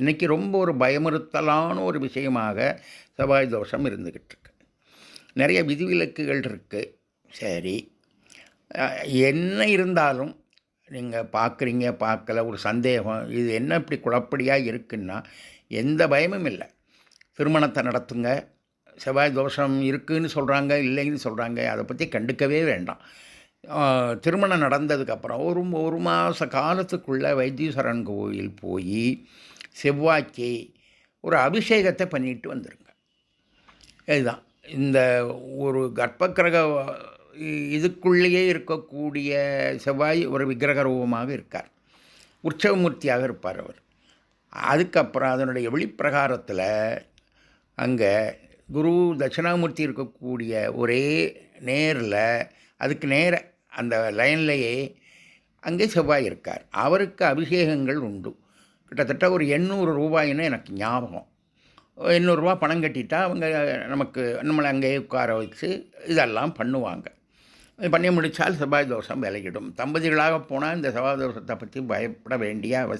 இன்றைக்கி ரொம்ப ஒரு பயமுறுத்தலான ஒரு விஷயமாக செவ்வாய் தோஷம் இருந்துக்கிட்டு இருக்கு. நிறைய விதிவிலக்குகள் இருக்குது சரி. என்ன இருந்தாலும் நீங்கள் பார்க்குறீங்க பார்க்கல ஒரு சந்தேகம் இது என்ன இப்படி குழப்படியாக இருக்குன்னா எந்த பயமும் இல்லை. திருமணத்தை நடத்துங்க. செவ்வாய் தோஷம் இருக்குதுன்னு சொல்கிறாங்க இல்லைன்னு சொல்கிறாங்க அதை பற்றி கண்டுக்கவே வேண்டாம். திருமணம் நடந்ததுக்கப்புறம் ஒரு ஒரு மாத காலத்துக்குள்ளே வைத்தீஸ்வரன் கோயில் போய் செவ்வாய்க்கு ஒரு அபிஷேகத்தை பண்ணிட்டு வந்துருங்க. இதுதான். இந்த ஒரு கர்ப்பக்கிரக இதுக்குள்ளேயே இருக்கக்கூடிய செவ்வாய் ஒரு விக்கிரக ரூபமாக இருக்கார். உற்சவமூர்த்தியாக இருப்பார் அவர். அதுக்கப்புறம் அதனுடைய வெளிப்பிரகாரத்தில் அங்கே குரு தட்சிணாமூர்த்தி இருக்கக்கூடிய ஒரே நேரில் அதுக்கு நேர அந்த லைன்லேயே அங்கே செவ்வாய் இருக்கார். அவருக்கு அபிஷேகங்கள் உண்டு. கிட்டத்தட்ட ஒரு எண்ணூறு ரூபாயின்னு எனக்கு ஞாபகம். எண்ணூறுரூவா பணம் கட்டிட்டா அவங்க நமக்கு நம்மளை அங்கேயே உட்கார வச்சு இதெல்லாம் பண்ணுவாங்க. பண்ணி முடித்தால் செவ்வாய் தோஷம் விலகிடும். தம்பதிகளாக போனால் இந்த செவ்வாய் தோஷத்தை பற்றி பயப்பட வேண்டிய அவசியம்